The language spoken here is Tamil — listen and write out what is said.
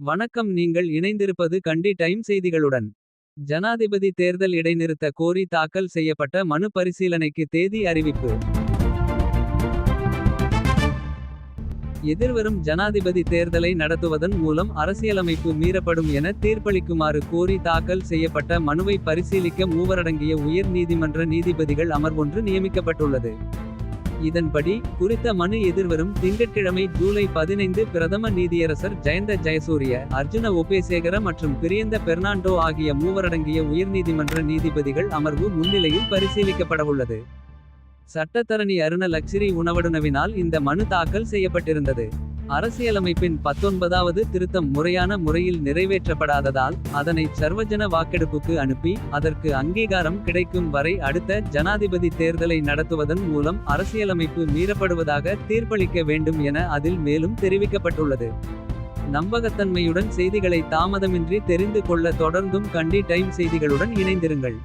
வணக்கம் நீங்கள் இணைந்திருப்பது கண்டி டைம் செய்திகளுடன். ஜனாதிபதி தேர்தல் இடைநிறுத்த கோரி தாக்கல் செய்யப்பட்ட மனு பரிசீலனைக்கு தேதி அறிவிப்பு. எதிர்வரும் ஜனாதிபதி தேர்தலை நடத்துவதன் மூலம் அரசியலமைப்பு மீறப்படும் என தீர்ப்பளிக்குமாறு கோரி தாக்கல் செய்யப்பட்ட மனுவை பரிசீலிக்க மூவரடங்கிய உயர் நீதிமன்ற நீதிபதிகள் அமர்வொன்று நியமிக்கப்பட்டுள்ளது. இதன்படி குறித்த மனு எதிர்வரும் திங்கட்கிழமை ஜூலை பதினைந்து பிரதம நீதியரசர் ஜெயந்த ஜெயசூரிய அர்ஜுன உபேசேகர மற்றும் பிரியந்த பெர்னாண்டோ ஆகிய மூவரடங்கிய உயர்நீதிமன்ற நீதிபதிகள் அமர்வு முன்னிலையில் பரிசீலிக்கப்படவுள்ளது. சட்டத்தரணி அருண லக்ஷ்ரி உணவடுனவினால் இந்த மனு தாக்கல் செய்யப்பட்டிருந்தது. அரசியலமைப்பின் பத்தொன்பதாவது திருத்தம் முறையான முறையில் நிறைவேற்றப்படாததால். அதனை சர்வஜன வாக்கெடுப்புக்கு அனுப்பி அதற்கு அங்கீகாரம் கிடைக்கும் வரை அடுத்த ஜனாதிபதி தேர்தலை நடத்துவதன் மூலம் அரசியலமைப்பு மீறப்படுவதாக தீர்ப்பளிக்க வேண்டும் என அதில் மேலும் தெரிவிக்கப்பட்டுள்ளது. நம்பகத்தன்மையுடன் செய்திகளை தாமதமின்றி தெரிந்து கொள்ள தொடர்ந்தும் கண்டி டைம் செய்திகளுடன் இணைந்திருங்கள்.